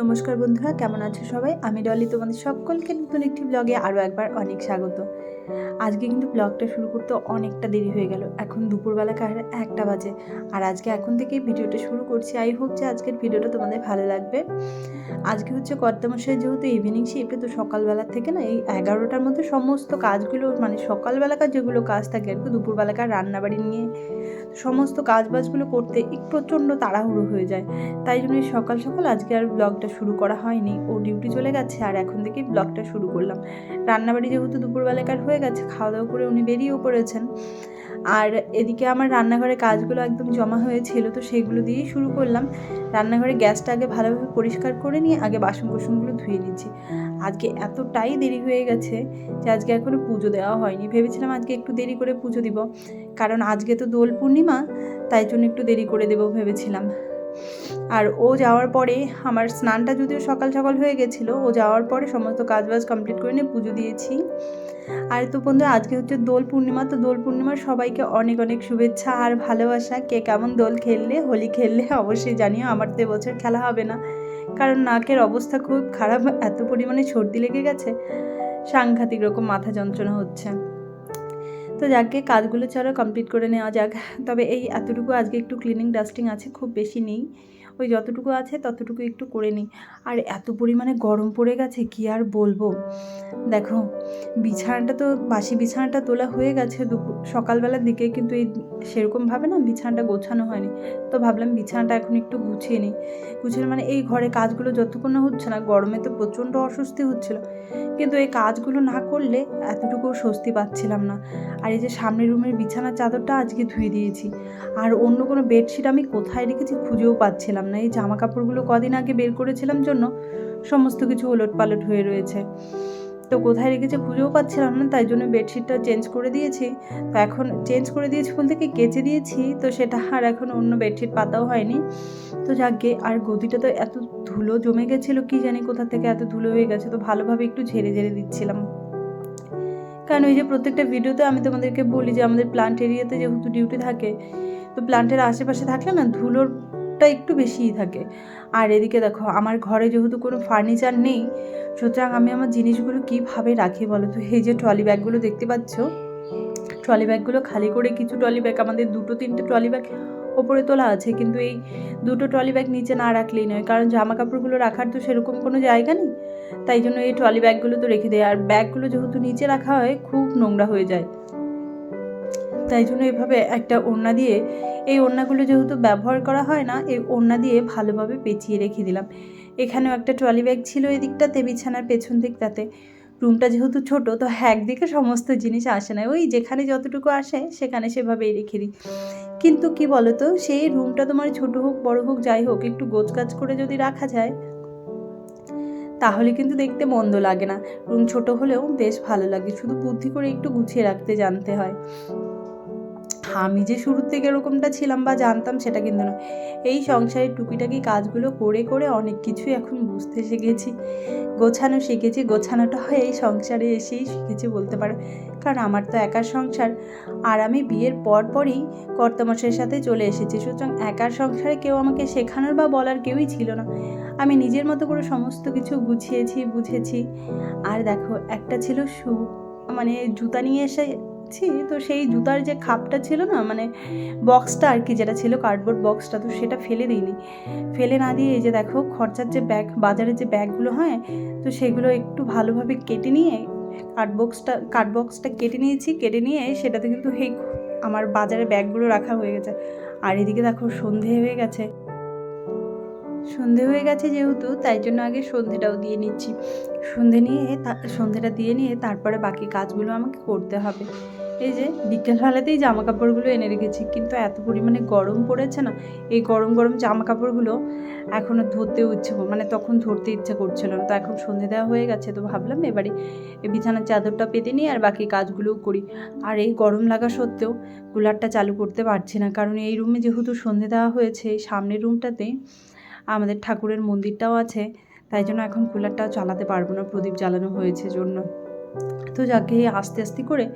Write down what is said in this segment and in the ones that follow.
নমস্কার বন্ধুরা, কেমন আছো সবাই? আমি ডলি, তোমাদের সকলকে নতুন একটি ব্লগে আরও একবার অনেক স্বাগত। আজকে কিন্তু ব্লগটা শুরু করতে অনেকটা দেরি হয়ে গেল। এখন দুপুরবেলা কার একটা বাজে। আর আজকে এখন থেকেই ভিডিওটা শুরু করছি। আই হোপ যে আজকের ভিডিওটা তোমাদের ভালো লাগবে। আজকে হচ্ছে কর্তামশাই যেহেতু ইভিনিং শিফটে তো সকালবেলা থেকে না এই এগারোটার মধ্যে সমস্ত কাজগুলো মানে সকালবেলাকার যেগুলো কাজ থাকে আর কি, দুপুরবেলাকার রান্নাবাড়ি নিয়ে সমস্ত কাজবাজগুলো করতে একটু প্রচণ্ড তাড়াহুড়ো হয়ে যায়। তাই জন্য সকাল সকাল আজকে আর ব্লগটা শুরু করা হয়নি। ও ডিউটি চলে গেছে আর এখন থেকেই ব্লগটা শুরু করলাম। রান্নাবাড়ি যেহেতু দুপুরবেলাকার হয়ে গেছে খাওয়া দাওয়া করে উনি বেরিয়েও পড়েছেন। আর এদিকে আমার রান্নাঘরে কাজগুলো একদম জমা হয়েছিল, তো সেগুলো দিয়েই শুরু করলাম। রান্নাঘরে গ্যাসটা আগে ভালোভাবে পরিষ্কার করে নিয়ে আগে বাসন কোসনগুলো ধুয়ে নিচ্ছি। আজকে এতটাই দেরি হয়ে গেছে যে আজকে এখনও পুজো দেওয়া হয়নি। ভেবেছিলাম আজকে একটু দেরি করে পুজো দিব, কারণ আজকে তো দোল পূর্ণিমা, তাই জন্য একটু দেরি করে দেবো ভেবেছিলাম। আর ও যাওয়ার পরে আমার স্নানটা যদিও সকাল সকাল হয়ে গেছিল, ও যাওয়ার পরে সমস্ত কাজবাজ কমপ্লিট করে নিয়ে পুজো দিয়েছি। আর তো বন্ধু, আজকে হচ্ছে দোল পূর্ণিমা, তো দোল পূর্ণিমার সবাইকে অনেক অনেক শুভেচ্ছা আর ভালোবাসা। কে কেমন দোল খেললে, হোলি খেললে, অবশ্যই জানিও, আমার তো এবছর খেলা হবে না। কারণ নাকের অবস্থা খুব খারাপ, এত পরিমাণে সর্দি লেগে গেছে, সাংঘাতিক রকম মাথা যন্ত্রণা হচ্ছে। তো যাকে কাজগুলো ছাড়া কমপ্লিট করে নেওয়া যাক। তবে এই এতটুকু, আজকে একটু ক্লিনিং ডাস্টিং আছে, খুব বেশি নেই। ওই যতটুকু আছে ততটুকু একটু করে নিই। আর এত পরিমাণে গরম পড়ে গেছে, কি আর বলব? দেখো, বিছানাটা তো, বাসি বিছানাটা তোলা হয়ে গেছে দুপুর, সকালবেলার দিকে কিন্তু এই সেরকমভাবে না বিছানাটা গোছানো হয়নি। তো ভাবলাম বিছানাটা এখন একটু গুছিয়ে নিই। গুছিয়ে মানে এই ঘরে কাজগুলো যতক্ষণ না হচ্ছে না, গরমে তো প্রচণ্ড অস্বস্তি হচ্ছিল। কিন্তু এই কাজগুলো না করলে এতটুকু স্বস্তি পাচ্ছিলাম না। আর এই যে সামনের রুমের বিছানার চাদরটা আজকে ধুয়ে দিয়েছি। আর অন্য কোনো বেডশিট আমি কোথায় রেখেছি খুঁজেও পাচ্ছিলাম না এই জামা কাপড়গুলো কদিন আগে বের করেছিলাম জন্য সমস্ত কিছু ওলট পালট হয়ে রয়েছে। তো কোথায় রেখেছে খুঁজেও পাচ্ছিলাম না, তাই জন্য বেডশিটটা চেঞ্জ করে দিয়েছি। তো এখন চেঞ্জ করে দিয়েছি বলতে কি কেচে দিয়েছি, তো সেটা আর এখন অন্য বেডশিট পাতাও হয়নি। তো যাকে, আর গদিটা তো এত ধুলো জমে গেছিল, কি জানি কোথা থেকে এত ধুলো হয়ে গেছে, তো ভালোভাবে একটু ঝেড়ে ঝেড়ে দিচ্ছিলাম। কারণ ওই যে প্রত্যেকটা ভিডিওতে আমি তোমাদেরকে বলি যে আমাদের প্লান্ট এরিয়াতে যেহেতু ডিউটি থাকে, তো প্লান্টের আশেপাশে থাকলে না ধুলোরটা একটু বেশিই থাকে। আর এদিকে দেখো, আমার ঘরে যেহেতু কোনো ফার্নিচার নেই, সুতরাং আমি আমার জিনিসগুলো কীভাবে রাখি বলো তো? এই যে ট্রলি ব্যাগগুলো দেখতে পাচ্ছ? ট্রলি ব্যাগগুলো খালি করে কিছু ট্রলি ব্যাগ আমাদের দুটো তিনটে ট্রলি ব্যাগ ওপরে তোলা আছে, কিন্তু এই দুটো ট্রলি ব্যাগ নিচে না রাখলেই নয়, কারণ জামা কাপড়গুলো রাখার তো সেরকম কোনো জায়গা নেই। তাই জন্য এই ট্রলি ব্যাগগুলো তো রেখে দেয়, আর ব্যাগগুলো যেহেতু নিচে রাখা হয়, খুব নোংরা হয়ে যায়। তাই জন্য এভাবে একটা ওড়না দিয়ে, এই ওড়নাগুলো যেহেতু ব্যবহার করা হয় না, এই ওড়না দিয়ে ভালোভাবে পেঁচিয়ে রেখে দিলাম। এখানেও একটা ট্রলি ব্যাগ ছিল এই দিকটাতে বিছানার পেছন দিকটাতে। রুমটা যেহেতু ছোট, তো একদিকে সমস্ত জিনিস আসে না। ওই যেখানে যতটুকু আসে, সেখানে সেভাবেই রেখে দিই। কিন্তু কি বলতো, সেই রুমটা তোমার ছোট হোক, বড় হোক, যাই হোক, একটু গোছগাছ করে যদি রাখা যায়, তাহলে কিন্তু দেখতে মন্দ লাগে না। রুম ছোট হলেও বেশ ভালো লাগে, শুধু বুদ্ধি করে একটু গুছিয়ে রাখতে জানতে হয়। আমি যে শুরুর থেকে এরকমটা ছিলাম বা জানতাম সেটা কিন্তু নয়। এই সংসারের টুকিটাকি কাজগুলো করে করে অনেক কিছুই এখন বুঝতে শিখেছি, গোছানো শিখেছি। গোছানোটা হয় এই সংসারে এসেই শিখেছি বলতে পারো। কারণ আমার তো একার সংসার। আর আমি বিয়ের পর পরই কর্তামশের সাথে চলে এসেছি। সুতরাং একার সংসারে কেউ আমাকে শেখানোর বা বলার কেউই ছিল না। আমি নিজের মতো করে সমস্ত কিছু গুছিয়েছি, বুঝেছি। আর দেখো, একটা ছিল শু মানে জুতা নিয়ে এসে ছি তো সেই জুতার যে খাপটা ছিল না মানে বক্সটা আর কি যেটা ছিল কার্ডবোর্ড বক্সটা তো সেটা ফেলে দিইনি। ফেলে না দিয়ে এই যে দেখো, খরচার যে ব্যাগ বাজারে যে ব্যাগগুলো হয়, তো সেগুলো একটু ভালোভাবে কেটে নিয়ে কার্ডবক্সটা কার্ডবক্সটা কেটে নিয়েছি, কেটে নিয়ে সেটাতে কিন্তু এই আমার বাজারে ব্যাগগুলো রাখা হয়ে গেছে। আর এদিকে দেখো, সন্ধে হয়ে গেছে। সন্ধে হয়ে গেছে যেহেতু, তাই জন্য আগে সন্ধেটাও দিয়ে নিচ্ছি। সন্ধে নিয়ে সন্ধেটা দিয়ে নিয়ে তারপরে বাকি কাজগুলো আমাকে করতে হবে। এই যে বিকেলবেলাতেই জামা কাপড়গুলো এনে রেখেছি, কিন্তু এত পরিমাণে গরম পড়েছে না, এই গরম গরম জামা কাপড়গুলো এখনও ধরতে ইচ্ছে মানে তখন ধরতে ইচ্ছে করছিল না। তো এখন সন্ধে দেওয়া হয়ে গেছে, তো ভাবলাম এবারে বিছানার চাদরটা পেতে নিই আর বাকি কাজগুলোও করি। আর এই গরম লাগা সত্ত্বেও কুলারটা চালু করতে পারছি না, কারণ এই রুমে যেহেতু সন্ধে দেওয়া হয়েছে, এই সামনের রুমটাতে আমাদের ঠাকুরের মন্দিরটাও আছে, তাই জন্য এখন কুলারটাও চালাতে পারব না, প্রদীপ জ্বালানো হয়েছে জন্য। তো যাকে আস্তে আস্তে করে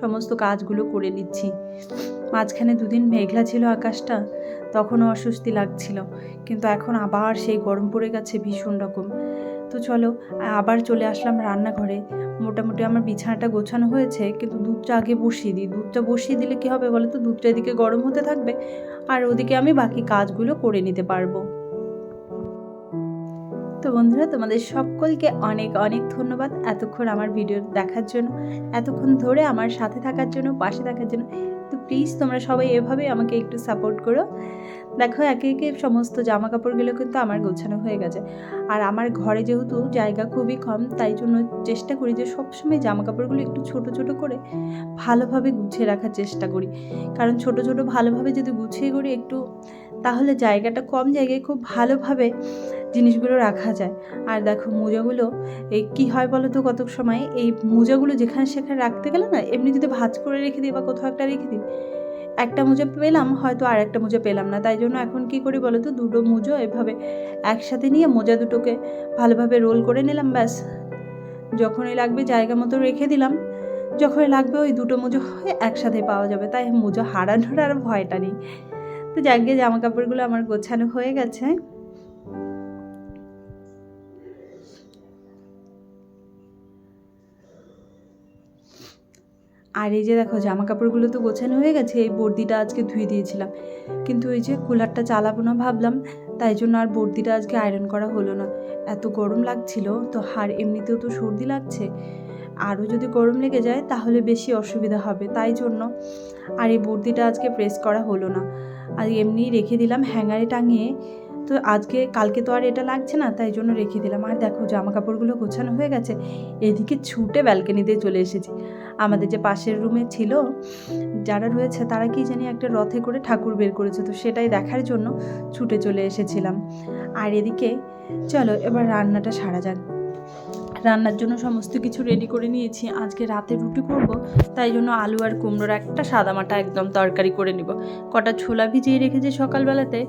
সমস্ত কাজগুলো করে নিচ্ছি। মাঝখানে দুদিন মেঘলা ছিল আকাশটা, তখনও অস্বস্তি লাগছিল। কিন্তু এখন আবার সেই গরম পড়ে গেছে ভীষণ রকম। তো চলো, আবার চলে আসলাম রান্নাঘরে। মোটামুটি আমার বিছানাটা গোছানো হয়েছে, কিন্তু দুধটা আগে বসিয়ে দিই। দুধটা বসিয়ে দিলে কি হবে বলো তো দুধটা এদিকে গরম হতে থাকবে, আর ওদিকে আমি বাকি কাজগুলো করে নিতে পারব। তো বন্ধুরা, তোমাদের সকলকে অনেক অনেক ধন্যবাদ এতক্ষণ আমার ভিডিও দেখার জন্য, এতক্ষণ ধরে আমার সাথে থাকার জন্য, পাশে থাকার জন্য। তো প্লিজ তোমরা সবাই এভাবে আমাকে একটু সাপোর্ট করো। দেখো, একে একে সমস্ত জামা কাপড়গুলো কিন্তু আমার গোছানো হয়ে গেছে। আর আমার ঘরে যেহেতু জায়গা খুবই কম, তাই জন্য চেষ্টা করি যে সবসময় জামা কাপড়গুলো একটু ছোট ছোট করে ভালোভাবে গুছিয়ে রাখার চেষ্টা করি। কারণ ছোট ছোট ভালোভাবে যদি গুছিয়ে করি, একটু তাহলে জায়গাটা কম জায়গায় খুব ভালোভাবে জিনিসগুলো রাখা যায়। আর দেখো মোজাগুলো, এই কী হয় বলো তো কত সময়? এই মোজাগুলো যেখানে সেখানে রাখতে গেলে না, এমনি যদি ভাজ করে রেখে দিই বা কোথাও একটা রেখে দিই, একটা মোজা পেলাম, হয়তো আর একটা মোজা পেলাম না। তাই জন্য এখন কি করি বলো তো, দুটো মোজো এভাবে একসাথে নিয়ে মোজা দুটোকে ভালোভাবে রোল করে নিলাম, ব্যাস। যখনই লাগবে জায়গা মতো রেখে দিলাম, যখনই লাগবে ওই দুটো মোজো একসাথে পাওয়া যাবে। তাই মোজো হারানোর আর ভয়টা নেই। তো যাকে জামা কাপড়গুলো আমার গোছানো হয়ে গেছে। আর এই যে দেখো জামা কাপড়গুলো তো গোছানো হয়ে গেছে, এই বর্দিটা আজকে ধুয়ে দিয়েছিলাম। কিন্তু ওই যে কুলারটা চালাবো না ভাবলাম তাই জন্য আর বর্দিটা আজকে আয়রন করা হলো না। এত গরম লাগছিল, তো হাড় এমনিতেও তো সর্দি লাগছে। আরও যদি গরম লেগে যায়, তাহলে বেশি অসুবিধা হবে। তাই জন্য আর এই বর্দিটা আজকে প্রেস করা হলো না। আর এমনি রেখে দিলাম হ্যাঙ্গারে টাঙিয়ে তো আজকে, কালকে তো আর এটা লাগছে না, তাই জন্য রেখে দিলাম। আর দেখো জামা কাপড়গুলো গোছানো হয়ে গেছে, এদিকে ছুটে ব্যালকানিতে চলে এসেছি। আমাদের যে পাশের রুমে ছিল, যারা রয়েছে, তারা কি জানি একটা রথে করে ঠাকুর বের করেছে, তো সেটাই দেখার জন্য ছুটে চলে এসেছিলাম। আর এদিকে, চলো এবার রান্নাটা সারা যাক। রান্নার জন্য সমস্ত কিছু রেডি করে নিয়েছি। আজকে রাতে রুটি করব, তাই জন্য আলু আর কুমড়োর একটা সাদামাটা একদম তরকারি করে নিব। কটা ছোলা ভিজিয়ে রেখেছি সকালবেলাতে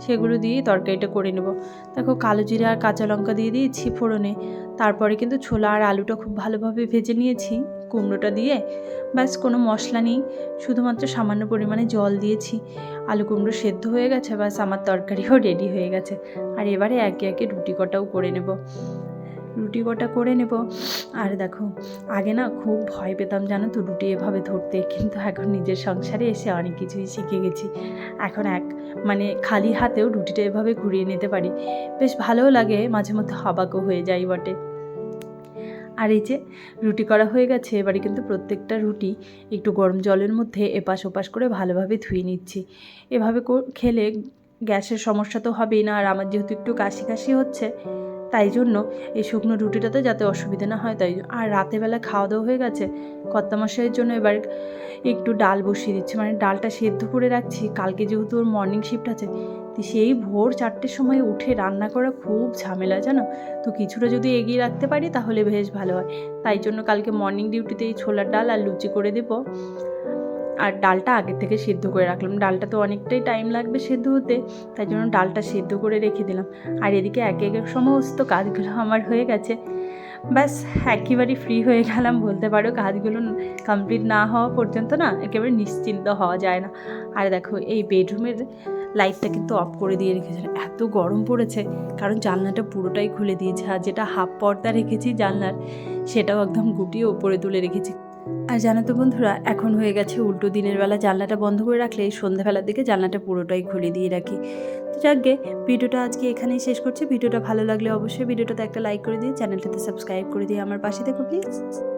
সেগুলো দিয়েই তরকারিটা করে নেব। দেখো কালো জিরা আর কাঁচা লঙ্কা দিয়ে দিয়েছি ফোড়নে। তারপরে কিন্তু ছোলা আর আলুটা খুব ভালোভাবে ভেজে নিয়েছি কুমড়োটা দিয়ে। ব্যাস, কোনো মশলা নেই। শুধুমাত্র সামান্য পরিমাণে জল দিয়েছি। আলু কুমড়ো সেদ্ধ হয়ে গেছে, ব্যাস আমার তরকারিও রেডি হয়ে গেছে। আর এবারে একে একে রুটি কটাও করে নেব। রুটি কটা করে নেব। আর দেখো, আগে না খুব ভয় পেতাম জানো তো রুটি এভাবে ধরতে। কিন্তু এখন নিজের সংসারে এসে অনেক কিছুই শিখে গেছি। এখন এক মানে খালি হাতেও রুটিটা এভাবে ঘুরিয়ে নিতে পারি। বেশ ভালোও লাগে, মাঝে মধ্যে হবাকও হয়ে যায় বটে। আর এই যে, রুটি করা হয়ে গেছে, এবারে কিন্তু প্রত্যেকটা রুটি একটু গরম জলের মধ্যে এপাশ ওপাশ করে ভালোভাবে ধুয়ে নিচ্ছি। এভাবে খেলে গ্যাসের সমস্যা তো হবেই না। আর আমার যেহেতু একটু কাশি কাশি হচ্ছে তাই জন্য এই শুকনো রুটিটাতে যাতে অসুবিধা না হয়, তাই আর রাতেবেলা খাওয়া দাওয়া হয়ে গেছে, কর্তামশাইয়ের জন্য এবার একটু ডাল বসিয়ে দিচ্ছি। মানে ডালটা সেদ্ধ করে রাখছি, কালকে যেহেতু ওর মর্নিং শিফট আছে, তো সেই ভোর চারটের সময় উঠে রান্না করা খুব ঝামেলা, জানো? তো কিছুটা যদি এগিয়ে রাখতে পারি তাহলে বেশ ভালো হয়। তাই জন্য কালকে মর্নিং ডিউটিতে এই ছোলার ডাল আর লুচি করে দেবো। আর ডালটা আগে থেকে সেদ্ধ করে রাখলাম। ডালটা তো অনেকটাই টাইম লাগবে সেদ্ধ হতে, তাই জন্য ডালটা সেদ্ধ করে রেখে দিলাম। আর এদিকে একে একে সমস্ত কাজগুলো আমার হয়ে গেছে। ব্যাস একেবারে ফ্রি হয়ে গেলাম বলতে পারো। কাজগুলো কমপ্লিট না হওয়া পর্যন্ত না, একেবারে নিশ্চিন্ত হওয়া যায় না। আর দেখো, এই বেডরুমের লাইটটা কিন্তু অফ করে দিয়ে রেখেছিলাম। এত গরম পড়েছে, কারণ জানলাটা পুরোটাই খুলে দিয়েছে। আর যেটা হাফ পর্দা রেখেছি জানলার, সেটাও একদম গুটিয়ে ওপরে তুলে রেখেছি। আর জানো তো বন্ধুরা, এখন হয়ে গেছে উল্টো দিনের বেলা জানলাটা বন্ধ করে রাখলে সন্ধ্যাবেলার দিকে জানলাটা পুরোটাই খুলে দিয়ে রাখি। তো যাকগে ভিডিওটা আজকে এখানেই শেষ করছি। ভিডিওটা ভালো লাগলে অবশ্যই ভিডিওটাতে একটা লাইক করে দিয়ে চ্যানেলটাতে সাবস্ক্রাইব করে দিয়ে আমার পাশে দেখো প্লিজ